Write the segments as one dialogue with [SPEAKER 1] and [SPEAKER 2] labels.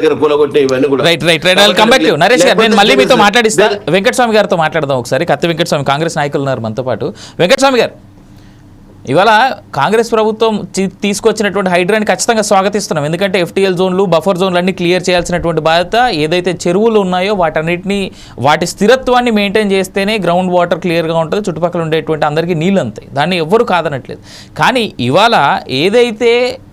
[SPEAKER 1] దగ్గర కూలగొట్టే ఇవన్నీ కూడా.
[SPEAKER 2] Right right right I come back to Naresh గారు నేను మళ్ళీ మీతో మాట్లాడిస్తా. వెంకటస్వామి గారితో మాట్లాడదాం ఒకసారి. కత్తి వెంకటస్వామి కాంగ్రెస్ నాయకులు ఉన్నారు మనతో పాటు. వెంకటస్వామి గారు. ఇవాళ కాంగ్రెస్ ప్రభుత్వం తీసుకొచ్చినటువంటి హైడ్రాని ఖచ్చితంగా స్వాగతిస్తున్నాం. ఎందుకంటే ఎఫ్టీఎల్ జోన్లు బఫర్ జోన్లు అన్ని క్లియర్ చేయాల్సినటువంటి బాధ్యత ఏదైతే చెరువులు ఉన్నాయో వాటన్నిటిని వాటి స్థిరత్వాన్ని మెయింటైన్ చేస్తేనే గ్రౌండ్ వాటర్ క్లియర్గా ఉంటుంది చుట్టుపక్కల ఉండేటువంటి అందరికీ నీళ్ళు అంతాయి దాన్ని ఎవ్వరు కాదనట్లేదు. కానీ ఇవాళ ఏదైతే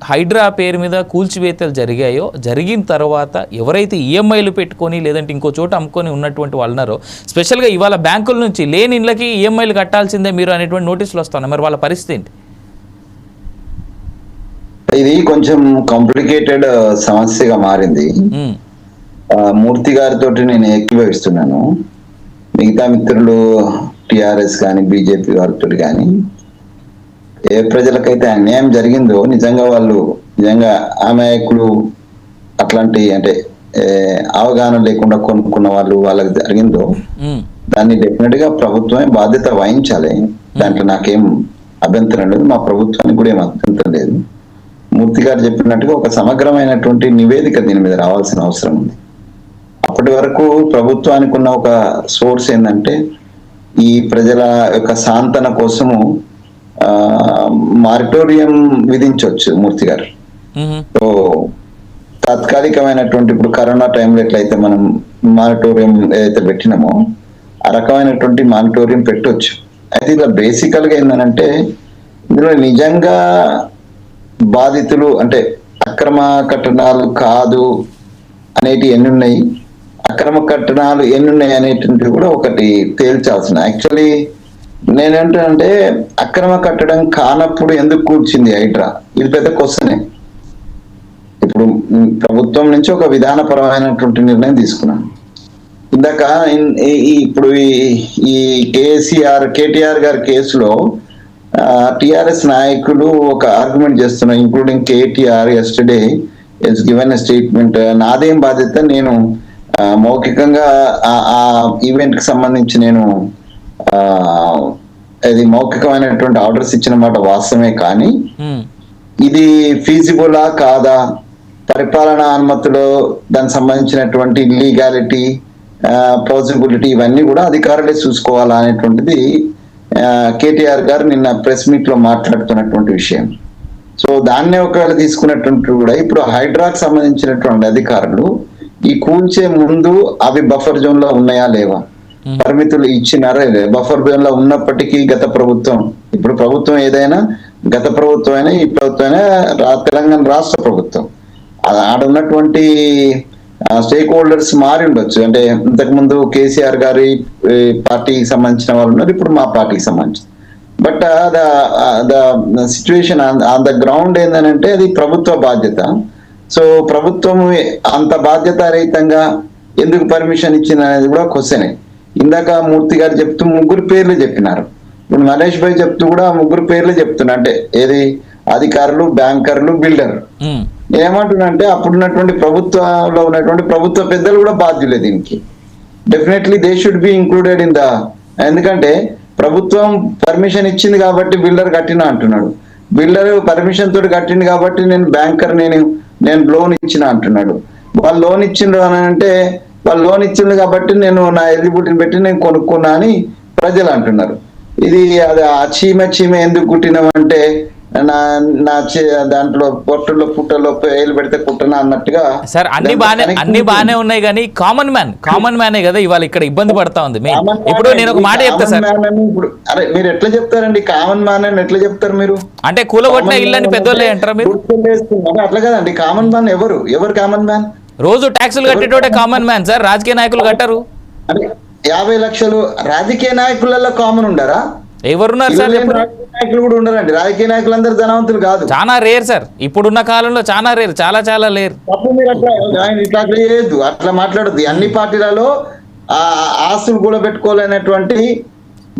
[SPEAKER 2] హైడ్రా పేరు మీద కూల్చివేతలు జరిగాయో జరిగిన తర్వాత ఎవరైతే ఈఎంఐలు పెట్టుకొని లేదంటే ఇంకో చోట అమ్ముకొని ఉన్నటువంటి వాళ్ళు ఉన్నారో స్పెషల్గా ఇవాళ బ్యాంకుల నుంచి లేని ఇళ్ళకి ఈఎంఐలు కట్టాల్సిందే మీరు అనేటువంటి నోటీసులు వస్తున్నాయి. మరి వాళ్ళ పరిస్థితి
[SPEAKER 3] ఇది కొంచెం కాంప్లికేటెడ్ సమస్యగా మారింది. మూర్తి గారితో నేను ఏకీభవిస్తున్నాను. మిగతా మిత్రులు టిఆర్ఎస్ కానీ బీజేపీ వారితో కానీ ఏ ప్రజలకైతే అన్యాయం జరిగిందో నిజంగా వాళ్ళు నిజంగా అమాయకులు అట్లాంటి అంటే అవగాహన లేకుండా కొనుక్కున్న వాళ్ళు వాళ్ళకి జరిగిందో దాన్ని డెఫినెట్గా ప్రభుత్వమే బాధ్యత వహించాలి. దాంట్లో నాకేం అభ్యంతరం లేదు. మా ప్రభుత్వానికి కూడా ఏం అభ్యంతరం లేదు. మూర్తి గారు చెప్పినట్టుగా ఒక సమగ్రమైనటువంటి నివేదిక దీని మీద రావాల్సిన అవసరం ఉంది. అప్పటి వరకు ప్రభుత్వానికి ఉన్న ఒక సోర్స్ ఏంటంటే ఈ ప్రజల యొక్క సాంతన కోసము మారిటోరియం విధించవచ్చు మూర్తి గారు. సో తాత్కాలికమైనటువంటి ఇప్పుడు కరోనా టైంలో ఎట్లయితే మనం మానిటోరియం ఏదైతే పెట్టినామో ఆ రకమైనటువంటి మానిటోరియం పెట్టొచ్చు. అయితే ఇలా బేసికల్గా ఏంటంటే ఇందులో నిజంగా బాధితులు అంటే అక్రమ కట్టడాలు కాదు అనేటి ఎన్ని ఉన్నాయి అక్రమ కట్టడాలు ఎన్ని ఉన్నాయి అనేటువంటివి కూడా ఒకటి తేల్చాల్సిన యాక్చువల్లీ నేనేంటంటే అక్రమ కట్టడం కానప్పుడు ఎందుకు కూర్చింది హైడ్రా? ఇది పెద్ద క్వశ్చనే. ఇప్పుడు ప్రభుత్వం నుంచి ఒక విధానపరమైనటువంటి నిర్ణయం తీసుకున్నాను ఇందాక ఈ- ఇప్పుడు ఈ- ఈ కేసీఆర్ కేటీఆర్ గారి కేసులో టిఆర్ఎస్ నాయకులు ఒక ఆర్గ్యుమెంట్ చేస్తున్నారు including KTR yesterday is given statement నాదేం బాధ్యత నేను మౌఖికంగా ఆ- ఈవెంట్కి సంబంధించి నేను అది మౌఖికమైనటువంటి ఆర్డర్స్ ఇచ్చిన మాట వాస్తవమే కానీ
[SPEAKER 2] ఉమ్,
[SPEAKER 3] ఇది ఫీజిబులా కాదా? పరిపాలనా అనుమతిలో దానికి సంబంధించినటువంటి లీగాలిటీ పాసిబిలిటీ ఇవన్నీ కూడా అధికారులే చూసుకోవాలా అనేటువంటిది కేటీఆర్ గారు నిన్న ప్రెస్ మీట్లో మాట్లాడుతున్నటువంటి విషయం. సో దాన్నే ఒకవేళ తీసుకున్నటువంటి కూడా ఇప్పుడు హైడ్రాక్ సంబంధించినటువంటి అధికారులు ఈ కూల్చే ముందు అవి బఫర్ జోన్లో ఉన్నాయా లేవా? పరిమితులు ఇచ్చినారా లేదా? బఫర్ జోన్లో ఉన్నప్పటికీ గత ప్రభుత్వం ఇప్పుడు ప్రభుత్వం ఏదైనా గత ప్రభుత్వం అయినా ఈ ప్రభుత్వం అయినా తెలంగాణ రాష్ట్ర ప్రభుత్వం. ఆడ ఉన్నటువంటి స్టేక్ హోల్డర్స్ మారి ఉండొచ్చు. అంటే ఇంతకు ముందు కేసీఆర్ గారి పార్టీకి సంబంధించిన వాళ్ళు ఉన్నారు ఇప్పుడు మా పార్టీకి సంబంధించి. But the situation on the ground ఏంటంటే అది ప్రభుత్వ బాధ్యత. సో ప్రభుత్వం అంత బాధ్యత రహితంగా ఎందుకు పర్మిషన్ ఇచ్చింది అనేది కూడా క్వశ్చనే ఇందాక మూర్తి గారు చెప్తూ ముగ్గురు పేర్లు చెప్పినారు. ఇప్పుడు నరేష్ భాయ్ చెప్తూ కూడా ముగ్గురు పేర్లు చెప్తున్నా. అంటే ఏది? అధికారులు బ్యాంకర్లు బిల్డర్
[SPEAKER 2] ఉమ్,
[SPEAKER 3] నేనేమంటున్నా అంటే అప్పుడున్నటువంటి ప్రభుత్వంలో ఉన్నటువంటి ప్రభుత్వ పెద్దలు కూడా బాధ్యులే దీనికి. Definitely they should be included in the ఎందుకంటే ప్రభుత్వం పర్మిషన్ ఇచ్చింది కాబట్టి బిల్డర్ కట్టిన అంటున్నాడు. బిల్డర్ పర్మిషన్ తోటి కట్టింది కాబట్టి నేను బ్యాంకర్ నేను నేను లోన్ ఇచ్చిన అంటున్నాడు. వాళ్ళు లోన్ ఇచ్చిండ్రు అని అంటే వాళ్ళు లోన్ ఇచ్చిండు కాబట్టి నేను నా ఎలిజిబిలిటీని పెట్టి నేను కొనుక్కున్నా అని ప్రజలు అంటున్నారు. ఇది అది ఆ చీమ చీమ ఎందుకు కుట్టినామంటే నా నా దాంట్లో పొట్టులో పుట్టలో పేలు పెడితే పుట్టన అన్నట్టుగా
[SPEAKER 2] సార్ అన్ని బానే అన్ని బానే ఉన్నాయి కానీ కామన్ మ్యాన్ కామన్ మ్యానే కదా ఇవాళ ఇక్కడ ఇబ్బంది పడతా ఉంది ఇప్పుడు నేను ఒక మాట చెప్తా సార్
[SPEAKER 3] అని అరే మీరు ఎట్లా చెప్తారండి? కామన్ మ్యాన్ అని ఎట్లా చెప్తారు మీరు?
[SPEAKER 2] అంటే కూలగొట్టిన ఇల్లని
[SPEAKER 3] మ్యాన్
[SPEAKER 2] పెద్దోళ్ళే
[SPEAKER 3] అంటే
[SPEAKER 2] అంటారా మీరు.
[SPEAKER 3] అట్లా కదండి. కామన్ మ్యాన్ ఎవరు? ఎవరు కామన్ మ్యాన్
[SPEAKER 2] రోజు ట్యాక్సులు కట్టేటోడే కామన్ మ్యాన్ సార్ రాజకీయ నాయకులు కట్టరు.
[SPEAKER 3] యాభై లక్షలు రాజకీయ నాయకులలో కామన్ ఉండరా?
[SPEAKER 2] ఎవరున్నారు సార్
[SPEAKER 3] నాయకులు కూడా ఉండరండి. రాజకీయ నాయకులు అందరు ధనవంతులు కాదు.
[SPEAKER 2] చాలా రేర్ సార్. ఇప్పుడున్న కాలంలో చాలా రేర్ చాలా చాలా లేర్
[SPEAKER 3] ఆయన ఇట్లా అట్లా చేయొద్దు. అట్లా మాట్లాడద్దు. అన్ని పార్టీలలో ఆ ఆస్తులు కూడా పెట్టుకోలేనటువంటి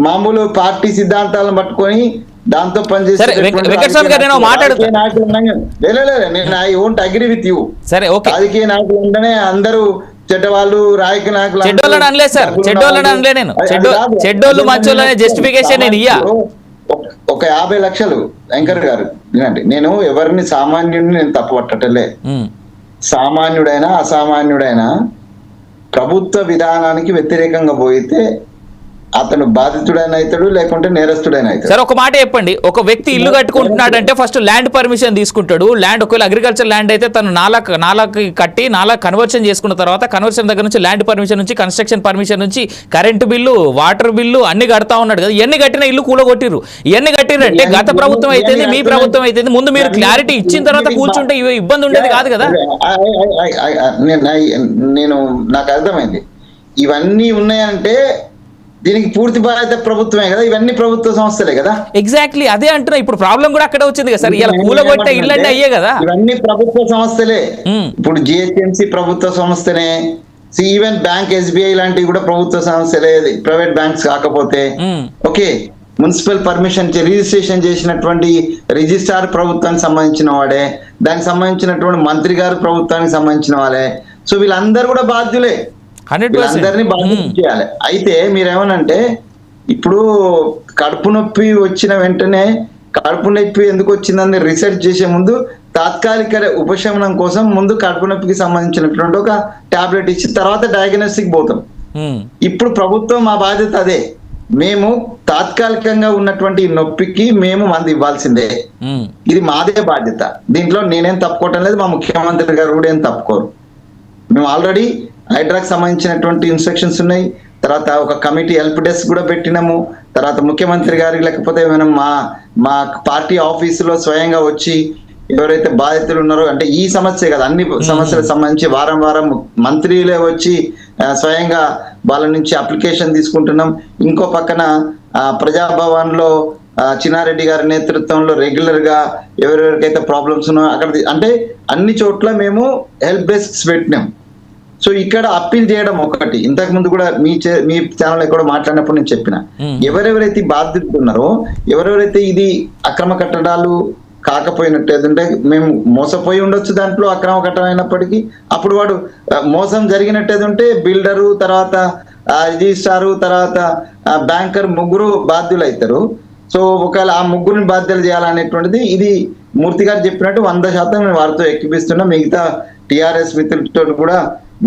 [SPEAKER 3] మామూలు పార్టీ సిద్ధాంతాలను పట్టుకొని దాంతో
[SPEAKER 2] వెంకటస్వామి గారు, నేను
[SPEAKER 3] I won't agree with you
[SPEAKER 2] సరే ఓకే.
[SPEAKER 3] రాజకీయ నాయకులు ఉంటేనే అందరూ చెడ్డవాళ్ళు
[SPEAKER 2] చెడ్డోళ్ళని సార్, చెడ్డోళ్ళని. అనలే నేను. చెడ్డోళ్ళు మంచోళ్ళు అనే
[SPEAKER 3] నేను
[SPEAKER 2] justification నేను ఇయ్య.
[SPEAKER 3] ఒక- యాభై లక్షలు వెంకర్ గారు వినండి నేను ఎవరిని సామాన్యుడిని నేను తప్పు పట్టటలే సామాన్యుడైనా అసామాన్యుడైనా ప్రభుత్వ విధానానికి వ్యతిరేకంగా పోయితే అతను బాధితుడైన అవుతాడు లేకుంటే నేరస్తుడైన అవుతాడు.
[SPEAKER 2] సార్ ఒక మాట చెప్పండి. ఒక వ్యక్తి ఇల్లు కట్టుకుంటున్నాడంటే ఫస్ట్ ల్యాండ్ పర్మిషన్ తీసుకుంటాడు. ల్యాండ్ ఒకవేళ అగ్రికల్చర్ ల్యాండ్ అయితే తను నాలా నాలాకి కట్టి నాలా కన్వర్షన్ చేసుకున్న తర్వాత కన్వర్షన్ దగ్గర నుంచి ల్యాండ్ పర్మిషన్ నుంచి కన్స్ట్రక్షన్ పర్మిషన్ నుంచి కరెంటు బిల్లు వాటర్ బిల్లు అన్ని కడతా ఉన్నాడు కదా. ఇవన్నీ కట్టిన ఇల్లు కూలగొట్టిర్రు. ఇవన్నీ కట్టిరంటే గత ప్రభుత్వం అయితే మీ ప్రభుత్వం అయితే ముందు మీరు క్లారిటీ ఇచ్చిన తర్వాత కూర్చుంటే ఇవి ఇబ్బంది ఉండేది కాదు కదా.
[SPEAKER 3] నేను నాకు అర్థమైంది. ఇవన్నీ ఉన్నాయంటే దీనికి పూర్తి బాధ్యత ప్రభుత్వమే కదా? ఇవన్నీ ప్రభుత్వ సంస్థలే కదా?
[SPEAKER 2] ఎగ్జాక్ట్లీ అదే అంటున్నా. ఇప్పుడు ప్రాబ్లం కూడా అక్కడే వచ్చింది కదా సార్. ఇలా కూలగొట్టే అయ్యే కదా?
[SPEAKER 3] ఇవన్నీ ప్రభుత్వ సంస్థలే.
[SPEAKER 2] మ్మ్.
[SPEAKER 3] ఇప్పుడు జిహెచ్ఎంసి ప్రభుత్వ సంస్థనే. ఈవెన్ బ్యాంక్ ఎస్బీఐ లాంటివి కూడా ప్రభుత్వ సంస్థలే. ప్రైవేట్ బ్యాంక్స్ కాకపోతే.
[SPEAKER 2] Hmm.
[SPEAKER 3] Okay. Municipal permission registration చేసినటువంటి రిజిస్ట్రార్ ప్రభుత్వానికి సంబంధించిన వాడే. దానికి సంబంధించినటువంటి మంత్రి గారు ప్రభుత్వానికి సంబంధించిన వాళ్ళే. సో వీళ్ళందరూ కూడా బాధ్యులే.
[SPEAKER 2] హండ్రెడ్
[SPEAKER 3] చేయాలి. అయితే మీరేమనంటే ఇప్పుడు కడుపు నొప్పి వచ్చిన వెంటనే కడుపు నొప్పి ఎందుకు వచ్చిందని రీసెర్చ్ చేసే ముందు తాత్కాలిక ఉపశమనం కోసం ముందు కడుపు నొప్పికి సంబంధించినటువంటి ఒక టాబ్లెట్ ఇచ్చి తర్వాత డయాగ్నోస్టిక్ పోతాం. ఇప్పుడు ప్రభుత్వం మా బాధ్యత అదే. మేము తాత్కాలికంగా ఉన్నటువంటి నొప్పికి మేము మంది ఇవ్వాల్సిందే. ఇది మాదే బాధ్యత. దీంట్లో నేనేం తప్పుకోవటం లేదు మా ముఖ్యమంత్రి గారు కూడా ఏం తప్పుకోరు. మేము ఆల్రెడీ హైడ్రాక్ సంబంధించినటువంటి ఇన్స్ట్రక్షన్స్ ఉన్నాయి. తర్వాత ఒక కమిటీ హెల్ప్ డెస్క్ కూడా పెట్టినాము. తర్వాత ముఖ్యమంత్రి గారికి లేకపోతే మనం మా మా పార్టీ ఆఫీసులో స్వయంగా వచ్చి ఎవరైతే బాధితులు ఉన్నారో అంటే ఈ సమస్య కదా అన్ని సమస్యలకు సంబంధించి వారం వారం మంత్రులే వచ్చి స్వయంగా వాళ్ళ నుంచి అప్లికేషన్ తీసుకుంటున్నాం. ఇంకో పక్కన ప్రజాభవన్లో చిన్నారెడ్డి గారి నేతృత్వంలో రెగ్యులర్గా ఎవరెవరికైతే ప్రాబ్లమ్స్ ఉన్నాయో అక్కడ అంటే అన్ని చోట్ల మేము హెల్ప్ డెస్క్స్ పెట్టినాం. సో ఇక్కడ అప్పీల్ చేయడం ఒకటి. ఇంతకు ముందు కూడా మీ మీ ఛానల్ కూడా మాట్లాడినప్పుడు నేను చెప్పిన. ఎవరెవరైతే ఉన్నారో ఎవరెవరైతే ఇది అక్రమ కట్టడాలు కాకపోయినట్టు ఏదంటే మేము మోసపోయి ఉండొచ్చు దాంట్లో అక్రమ కట్టడం అయినప్పటికీ అప్పుడు వాడు మోసం జరిగినట్టు ఏదంటే బిల్డరు తర్వాత రిజిస్ట్రారు తర్వాత బ్యాంకర్ ముగ్గురు బాధ్యులు అవుతారు సో ఒకవేళ ఆ ముగ్గురిని బాధ్యతలు చేయాలనేటువంటిది ఇది మూర్తి గారు చెప్పినట్టు వంద శాతం మేము వారితో ఎక్కిపిస్తున్నా. మిగతా టిఆర్ఎస్ మిత్రులతో కూడా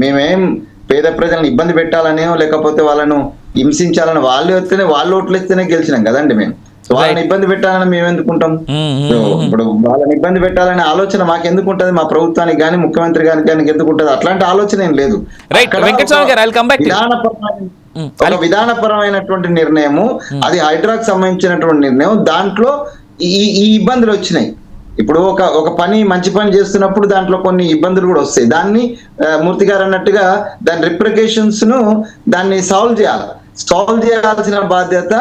[SPEAKER 3] మేమేం పేద ప్రజలను ఇబ్బంది పెట్టాలనేో లేకపోతే వాళ్ళను హింసించాలని వాళ్ళు వస్తేనే వాళ్ళు ఓట్లు ఇస్తేనే గెలిచినాం కదండి మేము. వాళ్ళని ఇబ్బంది పెట్టాలని మేము ఎందుకుంటాం? ఇప్పుడు వాళ్ళని ఇబ్బంది పెట్టాలనే ఆలోచన మాకు ఎందుకు ఉంటుంది మా ప్రభుత్వానికి కానీ ముఖ్యమంత్రి గారికి కానీ ఎందుకు ఉంటుంది అట్లాంటి ఆలోచన ఏం లేదు. ఒక విధానపరమైనటువంటి నిర్ణయము అది హైడ్రాక్ సంబంధించినటువంటి నిర్ణయం. దాంట్లో ఈ ఈ ఇబ్బందులు వచ్చినాయి. ఇప్పుడు ఒక ఒక పని మంచి పని చేస్తున్నప్పుడు దాంట్లో కొన్ని ఇబ్బందులు కూడా వస్తాయి. దాన్ని మూర్తి గారు అన్నట్టుగా దాని రిప్రికేషన్స్ను దాన్ని సాల్వ్ చేయాలి. సాల్వ్ చేయాల్సిన బాధ్యత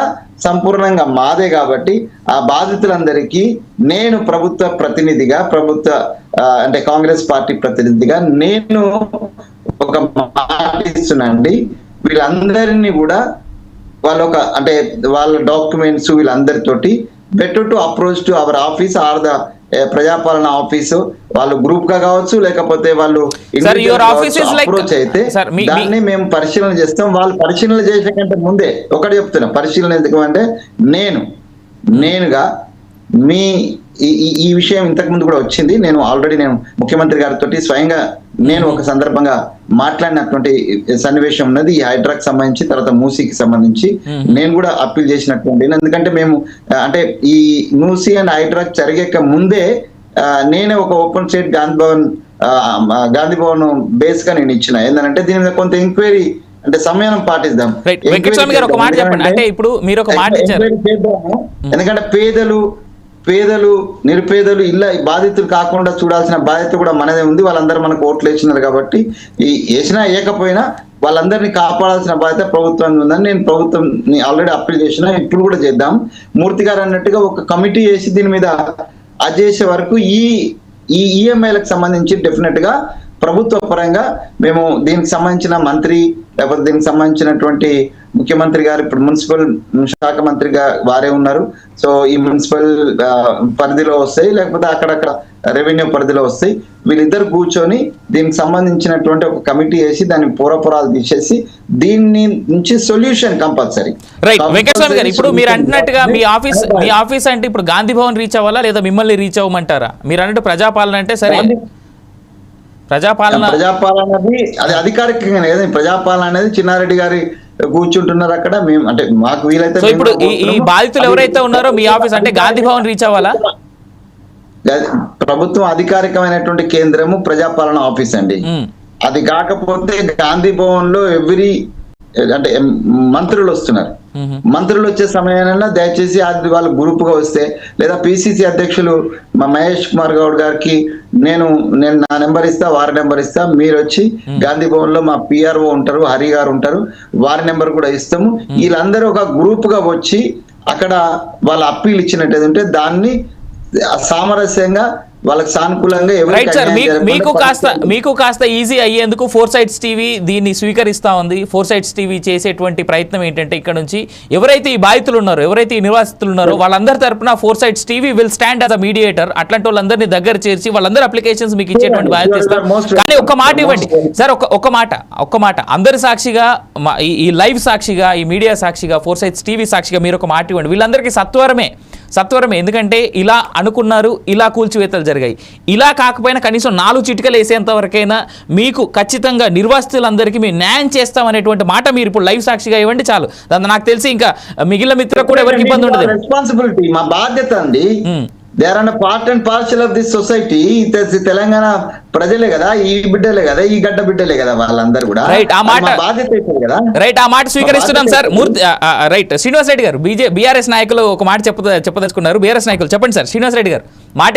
[SPEAKER 3] సంపూర్ణంగా మాదే కాబట్టి ఆ బాధితులందరికీ నేను ప్రభుత్వ ప్రతినిధిగా ప్రభుత్వ అంటే కాంగ్రెస్ పార్టీ ప్రతినిధిగా నేను ఒక మాట ఇస్తున్నానండి వీళ్ళందరినీ కూడా వాళ్ళ ఒక అంటే వాళ్ళ documents వీళ్ళందరితోటి better to approach to our office or the Prajapalana office వాళ్ళు గ్రూప్గా కావచ్చు లేకపోతే వాళ్ళు అప్రోచ్ అయితే దాన్ని మేము పరిశీలన చేస్తాం. వాళ్ళు పరిశీలన చేసే కంటే ముందే ఒకటి చెప్తున్నా పరిశీలన ఎందుకు అంటే నేను నేనుగా మీ ఈ- ఈ- విషయం ఇంతకు ముందు కూడా వచ్చింది నేను ఆల్రెడీ నేను ముఖ్యమంత్రి గారితో స్వయంగా నేను ఒక సందర్భంగా మాట్లాడినటువంటి సన్నివేశం ఉన్నది ఈ హైడ్రాక్ సంబంధించి తర్వాత మూసీకి సంబంధించి. నేను కూడా అప్పీల్ చేసినటువంటి ఎందుకంటే మేము అంటే ఈ మూసీ అండ్ హైడ్రాక్ జరిగేక ముందే నేనే ఒక ఓపెన్ స్టేట్ గాంధీ భవన్ గాంధీ భవన్ బేస్గా నేను ఇచ్చిన ఏంటంటే దీని మీద కొంత ఎంక్వైరీ అంటే సమయం పాటిద్దాం.
[SPEAKER 2] వెంకటస్వామి గారు ఒక మాట చెప్పండి. అంటే ఇప్పుడు మీరు ఒక మాట.
[SPEAKER 3] ఎందుకంటే పేదలు పేదలు నిరుపేదలు ఇళ్ళ బాధితులు కాకుండా చూడాల్సిన బాధ్యత కూడా మనదే ఉంది. వాళ్ళందరూ మనకు ఓట్లు వేసినారు కాబట్టి ఈ వేసినా వేయకపోయినా వాళ్ళందరినీ కాపాడాల్సిన బాధ్యత ప్రభుత్వం ఉందని నేను ప్రభుత్వం ఆల్రెడీ అప్పీల్ చేసిన ఇప్పుడు కూడా చేద్దాం. మూర్తి గారు అన్నట్టుగా ఒక కమిటీ వేసి దీని మీద అది చేసే వరకు ఈ ఈ ఈఎంఐలకు సంబంధించి డెఫినెట్గా ప్రభుత్వ పరంగా మేము దీనికి సంబంధించిన మంత్రి లేకపోతే దీనికి సంబంధించినటువంటి ముఖ్యమంత్రి గారు ఇప్పుడు మున్సిపల్ శాఖ మంత్రిగా వారే ఉన్నారు. సో ఈ మున్సిపల్ పరిధిలో వస్తాయి లేకపోతే అక్కడక్కడ రెవెన్యూ పరిధిలో వస్తాయి. వీళ్ళిద్దరు కూర్చొని దీనికి సంబంధించినటువంటి ఒక కమిటీ వేసి దాని పూరపురాలు తీసేసి దీన్ని నుంచి సొల్యూషన్ కంపల్సరీ.
[SPEAKER 2] రైట్ వెంకటస్వామి గారు ఇప్పుడు మీరు అంటున్నట్టుగా మీ ఆఫీస్ మీ ఆఫీస్ అంటే ఇప్పుడు గాంధీ భవన్ రీచ్ అవ్వాలా లేదా మిమ్మల్ని రీచ్ అవ్వమంటారా? మీరు అన్నట్టు ప్రజాపాలన అంటే సరే. ప్రజాపాలన
[SPEAKER 3] ప్రజాపాలన అనేది అది అధికారికంగా కదా ప్రజాపాలన అనేది చిన్నారెడ్డి గారి కూర్చుంటున్నారు అక్కడ మేము అంటే మాకు వీలైతే
[SPEAKER 2] ఇప్పుడు ఈ. బాధితులు ఎవరైతే ఉన్నారో మీ ఆఫీస్ అంటే గాంధీ భవన్ రీచ్ అవ్వాలా
[SPEAKER 3] ప్రభుత్వం అధికారికమైనటువంటి కేంద్రము ప్రజాపాలన ఆఫీస్ అండి అది కాకపోతే గాంధీ భవన్లో ఎవ్రీ అంటే మంత్రులు వస్తున్నారు. మంత్రులు వచ్చే సమయాలలో దయచేసి అది వాళ్ళు గ్రూప్గా వస్తే లేదా పిసిసి అధ్యక్షులు మా మహేష్ కుమార్ గౌడ్ గారికి నేను నేను నా నెంబర్ ఇస్తా వారి నెంబర్ ఇస్తా మీరు వచ్చి గాంధీ భవన్లో మా పిఆర్ఓ ఉంటారు హరి గారు ఉంటారు వారి నెంబర్ కూడా ఇస్తాము. వీళ్ళందరూ ఒక గ్రూప్గా వచ్చి అక్కడ వాళ్ళ అప్పీల్ ఇచ్చినట్టు ఉంటే దాన్ని సామరస్యంగా వాళ్ళకి సానుకూలంగా
[SPEAKER 2] రైట్ సార్ మీకు కాస్త మీకు కాస్త ఈజీ అయ్యేందుకు ఫోర్ సైడ్స్ టీవీ దీన్ని స్వీకరిస్తా ఉంది. ఫోర్ సైడ్స్ టీవీ చేసేటువంటి ప్రయత్నం ఏంటంటే ఇక్కడ నుంచి ఎవరైతే ఈ బాధితులు ఉన్నారో ఎవరైతే ఈ నివాసితులు ఉన్నారో వాళ్ళందరి తరపున four sides TV will stand as a mediator అట్లాంటి వాళ్ళందరినీ దగ్గర చేర్చి వాళ్ళందరి అప్లికేషన్స్ మీకు ఇచ్చేటువంటి బాధ్యత ఇస్తాం కానీ ఒక్క మాట ఇవ్వండి. సార్ ఒక ఒక్క మాట ఒక్క మాట. అందరి సాక్షిగా ఈ- లైవ్ సాక్షిగా ఈ మీడియా సాక్షిగా ఫోర్ సైడ్స్ టీవీ సాక్షిగా మీరు ఒక మాట ఇవ్వండి. వీళ్ళందరికీ సత్వరమే. సత్వరమే. ఎందుకంటే ఇలా అనుకున్నారు ఇలా కూల్చివేతలు జరిగాయి. ఇలా కాకపోయినా కనీసం నాలుగు చిటికలు వేసేంత వరకైనా మీకు ఖచ్చితంగా నిర్వాసితులందరికీ మేము న్యాయం చేస్తామనేటువంటి మాట మీరు ఇప్పుడు లైవ్ సాక్షిగా ఇవ్వండి చాలు. దాంతో నాకు తెలిసి ఇంకా మిగిలిన మిత్రులకు కూడా ఎవరికి ఇబ్బంది ఉండదు.
[SPEAKER 3] రెస్పాన్సిబిలిటీ మా బాధ్యత అండి. They are an part and parcel of this society Telangana ప్రజలే కదా ఈ బిడ్డలే కదా ఈ గడ్డ బిడ్డలే కదా వాళ్ళందరూ కూడా.
[SPEAKER 2] Right, ఆ మాట-
[SPEAKER 3] బాధ్యత కదా.
[SPEAKER 2] రైట్ ఆ మాట స్వీకరిస్తున్నాం సార్. మూర్తి రైట్ శ్రీనివాస్ రెడ్డి గారు బీజే బీఆర్ఎస్ నాయకులు ఒక మాట చెప్పద చెప్పదలుచుకున్నారు. బీఆర్ఎస్ నాయకులు చెప్పండి సార్. శ్రీనివాస్ రెడ్డి గారు మాట